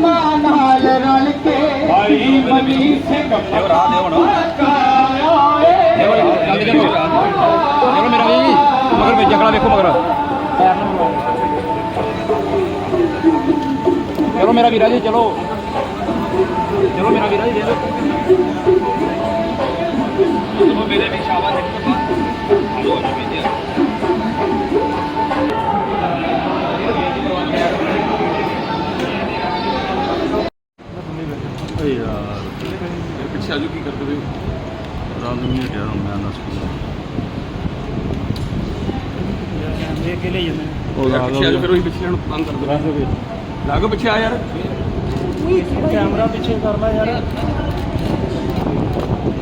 ਮਾਂ ਨਾਲ ਰਲ ਕੇ ਭਾਈ ਮਨੀ ਸਿੰਘ ਰਾਹ ਦਿਓ ਹੁਣ। ਚਲੋ ਮੇਰਾ ਵੀ ਮਗਰ ਵਿੱਚ ਜਗੜਾ ਵੇਖੋ ਮਗਰ। ਚਲੋ ਮੇਰਾ ਵੀਰਾ ਜੀ ਚਲੋ। ਚਲੋ ਮੇਰਾ ਵੀਰਾ ਜੀ ਦੇ ਦਿਓ ਇਹ ਪਿੱਛੇ ਆਜੋ ਕੀ ਕਰਦੇ ਹੋ? ਰਾਤ ਨੂੰ ਨਹੀਂ ਗਿਆ ਮੈਂ ਨਾ ਸਕੂਲ ਉਹ ਰਾਤ ਪਿੱਛੇ ਆਜੋ ਫਿਰ ਉਹੀ ਪਿੱਛੇ ਨੂੰ ਤੰਗ ਕਰਦੇ ਲਾਗੋ ਪਿੱਛੇ ਆ ਯਾਰ। ਕੈਮਰਾ ਪਿੱਛੇ ਕਰ ਲੈ ਯਾਰ।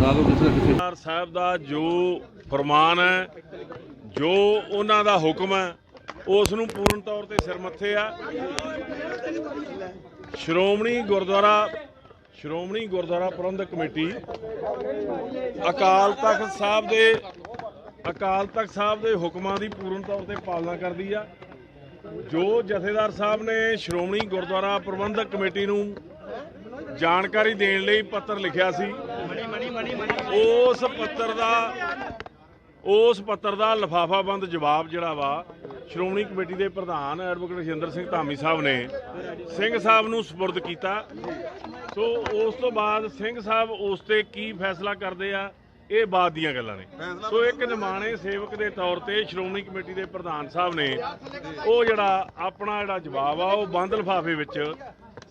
ਰਾਤ ਨੂੰ ਕਿੱਥੇ ਕਿੱਥੇ ਸਰਦਾਰ ਸਾਹਿਬ ਦਾ ਜੋ ਫਰਮਾਨ ਹੈ ਜੋ ਉਹਨਾਂ ਦਾ ਹੁਕਮ ਹੈ ਉਸ ਨੂੰ ਪੂਰਨ ਤੌਰ ਤੇ ਸਿਰ ਮੱਥੇ ਆ। ਸ਼੍ਰੋਮਣੀ ਗੁਰਦੁਆਰਾ ਸ਼੍ਰੋਮਣੀ ਗੁਰਦੁਆਰਾ ਪ੍ਰਬੰਧਕ ਕਮੇਟੀ, ਅਕਾਲ ਤਖਤ ਸਾਹਿਬ ਦੇ, ਅਕਾਲ ਤਖਤ ਸਾਹਿਬ ਦੇ ਹੁਕਮਾਂ ਦੀ ਪੂਰਨ ਤੌਰ ਤੇ ਪਾਲਣਾ ਕਰਦੀ ਆ। ਜੋ ਜਥੇਦਾਰ ਸਾਹਿਬ ਨੇ ਸ਼੍ਰੋਮਣੀ ਗੁਰਦੁਆਰਾ ਪ੍ਰਬੰਧਕ ਕਮੇਟੀ ਨੂੰ ਜਾਣਕਾਰੀ ਦੇਣ ਲਈ ਪੱਤਰ ਲਿਖਿਆ ਸੀ, ਉਸ ਪੱਤਰ ਦਾ, ਉਸ ਪੱਤਰ ਦਾ ਲਫਾਫਾਬੰਦ ਜਵਾਬ ਜਿਹੜਾ ਵਾ, ਸ਼੍ਰੋਮਣੀ ਕਮੇਟੀ ਦੇ ਪ੍ਰਧਾਨ ਐਡਵੋਕੇਟ ਰਜਿੰਦਰ ਸਿੰਘ ਧਾਮੀ ਸਾਹਿਬ ਨੇ ਸਿੰਘ ਸਾਹਿਬ ਨੂੰ ਸਪੁਰਦ ਕੀਤਾ। ਸੋ ਉਸ ਤੋਂ ਬਾਅਦ ਸਿੰਘ ਸਾਹਿਬ ਉਸ ਤੇ ਕੀ ਫੈਸਲਾ ਕਰਦੇ ਆ ਇਹ ਬਾਅਦ ਦੀਆਂ ਗੱਲਾਂ ਨੇ। ਸੋ ਇੱਕ ਨਿਮਾਣੇ ਸੇਵਕ ਦੇ ਤੌਰ ਤੇ ਸ਼੍ਰੋਮਣੀ ਕਮੇਟੀ ਦੇ ਪ੍ਰਧਾਨ ਸਾਹਿਬ ਨੇ ਉਹ ਜਿਹੜਾ ਆਪਣਾ ਜਿਹੜਾ ਜਵਾਬ ਆ ਉਹ ਬੰਦ ਲਫਾਫੇ ਵਿੱਚ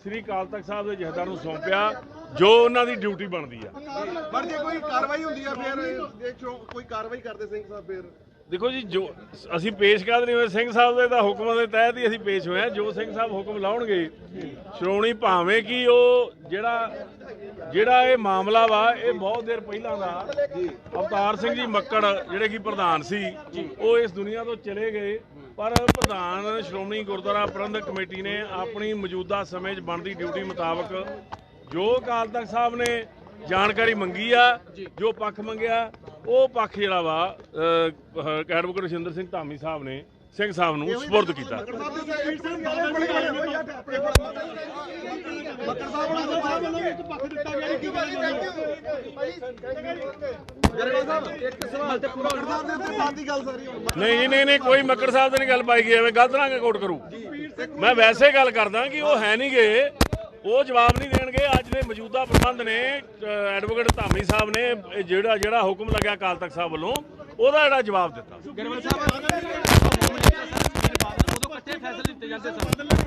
ਸ੍ਰੀ ਅਕਾਲ ਤਖਤ ਸਾਹਿਬ ਦੇ ਜਥੇਦਾਰ ਨੂੰ ਸੌਂਪਿਆ ਜੋ ਉਹਨਾਂ ਦੀ ਡਿਊਟੀ ਬਣਦੀ ਆ। ਪਰ ਜੇ ਕੋਈ ਕਾਰਵਾਈ ਹੁੰਦੀ ਆ ਫਿਰ ਕੋਈ ਕਾਰਵਾਈ ਕਰਦੇ ਸਿੰਘ ਸਾਹਿਬ ਫਿਰ? ਦੇਖੋ ਜੀ, ਜੋ ਅਸੀਂ ਪੇਸ਼ ਕਰ ਨਹੀਂ ਹੋਏ ਸਿੰਘ ਸਾਹਿਬ ਦੇ ਤਾਂ ਹੁਕਮਾਂ ਦੇ ਤਹਿਤ ਹੀ ਅਸੀਂ ਪੇਸ਼ ਹੋਏ ਹਾਂ। ਜੋ ਸਿੰਘ ਸਾਹਿਬ ਹੁਕਮ ਲਾਉਣਗੇ, ਸ਼੍ਰੋਮਣੀ ਭਾਵੇਂ ਕਿ ਉਹ ਜਿਹੜਾ ਜਿਹੜਾ ਇਹ ਮਾਮਲਾ ਵਾ, ਇਹ ਬਹੁਤ ਦੇਰ ਪਹਿਲਾਂ ਦਾ, ਅਵਤਾਰ ਸਿੰਘ ਜੀ ਮੱਕੜ ਜਿਹੜੇ ਕਿ ਪ੍ਰਧਾਨ ਸੀ, ਉਹ ਇਸ ਦੁਨੀਆ ਤੋਂ ਚਲੇ ਗਏ। ਪਰ ਪ੍ਰਧਾਨ ਸ਼੍ਰੋਮਣੀ ਗੁਰਦੁਆਰਾ ਪ੍ਰਬੰਧਕ ਕਮੇਟੀ ਨੇ ਆਪਣੀ ਮੌਜੂਦਾ ਸਮੇਂ 'ਚ ਬਣਦੀ ਡਿਊਟੀ ਮੁਤਾਬਕ ਜੋ ਅਕਾਲ ਤਖਤ ਸਾਹਿਬ ਨੇ ਜਾਣਕਾਰੀ ਮੰਗੀ ਆ, ਜੋ ਪੱਖ ਮੰਗਿਆ ਉਹ ਪੱਖ ਜਿਹੜਾ ਵਾ ਐਡਵੋਕੇਟ ਰਜਿੰਦਰ ਸਿੰਘ ਧਾਮੀ ਸਾਹਿਬ ਨੇ ਸਿੰਘ ਸਾਹਿਬ ਨੂੰ ਸਪੁਰਦ ਕੀਤਾ। ਨਹੀਂ ਨਹੀਂ ਨਹੀਂ ਕੋਈ ਮੱਕੜ ਸਾਹਿਬ ਦੀ ਨਹੀਂ ਗੱਲ ਪਾਈ ਗਈ ਐਵੇਂ ਗਲਤ ਨਾ ਕੋਟ ਕਰੂ। ਮੈਂ ਵੈਸੇ ਗੱਲ ਕਰਦਾ ਕਿ ਉਹ ਹੈ ਨਹੀਂ ਗਏ ਉਹ ਜਵਾਬ ਨਹੀਂ ਦੇਣਗੇ। ਅੱਜ ਦੇ ਮੌਜੂਦਾ ਪ੍ਰਬੰਧ ਨੇ ਐਡਵੋਕੇਟ ਧਾਮੀ ਸਾਹਿਬ ਨੇ ਜਿਹੜਾ ਜਿਹੜਾ ਹੁਕਮ ਲੱਗਿਆ ਅਕਾਲ ਤਖਤ ਸਾਹਿਬ ਵੱਲੋਂ ਉਹਦਾ ਜਿਹੜਾ ਜਵਾਬ ਦਿੱਤਾ।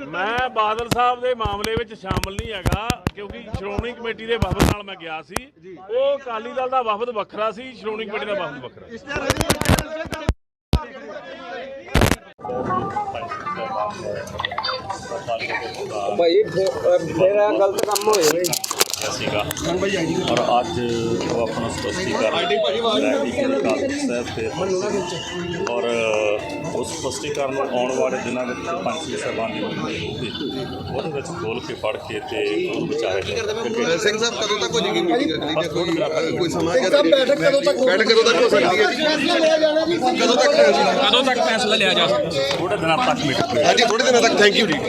ਮੈਂ ਬਾਦਲ ਸਾਹਿਬ ਦੇ ਮਾਮਲੇ ਵਿੱਚ ਸ਼ਾਮਲ ਨਹੀਂ ਹੈਗਾ ਕਿਉਂਕਿ ਸ਼੍ਰੋਮਣੀ ਕਮੇਟੀ ਦੇ ਵਫਦ ਨਾਲ ਮੈਂ ਗਿਆ ਸੀ। ਉਹ ਅਕਾਲੀ ਦਲ ਦਾ ਵਫਦ ਵੱਖਰਾ ਸੀ ਸ਼੍ਰੋਮਣੀ ਕਮੇਟੀ ਦਾ ਵਫਦ ਵੱਖਰਾ ਭਾਈ ਫੇਰ ਗਲਤ ਕੰਮ ਹੋਏ ਸੀਗਾ। ਔਰ ਅੱਜ ਉਹ ਆਪਣਾ ਸਪਸ਼ਟੀਕਰਨ ਲੈ ਕੇ ਕਾਲ ਸਾਹਿਬ ਤੇ ਔਰ ਉਸ ਸਪਸ਼ਟੀਕਰਨ ਨੂੰ ਆਉਣ ਵਾਲੇ ਦਿਨਾਂ ਵਿੱਚ ਪੰਜ ਛੇ ਸਾਹਿਬਾਨ ਦੀ ਮੀਟਿੰਗ ਹੋਊਗੀ ਉਹਦੇ ਵਿੱਚ ਖੋਲ ਕੇ ਪੜ੍ਹ ਕੇ ਤੇ ਉਹਨੂੰ ਵਿਚਾਰੇ ਜਾਣਗੇ ਸਿੰਘ ਸਾਹਿਬ ਕਦੋਂ ਤੱਕ ਹੋ ਮੀਟਿੰਗ ਕੋਈ ਸਮਾਂ ਬੈਠਕ ਕਦੋਂ ਤੱਕ ਬੈਠਕ ਕਦੋਂ ਤੱਕ ਹੋ ਸਕਦੀ ਹੈ? ਫੈਸਲਾ ਲਿਆ ਜਾਣਾ ਜੀ? ਕਦੋਂ ਤੱਕ ਕਦੋਂ ਤੱਕ ਫੈਸਲਾ ਲਿਆ ਜਾ ਸਕਦਾ? ਥੋੜੇ ਦਿਨਾਂ ਤੱਕ ਮੀਟਿੰਗ ਹਾਂਜੀ ਥੋੜੇ ਦਿਨਾਂ ਤੱਕ ਥੈਂਕ ਯੂ ਜੀ।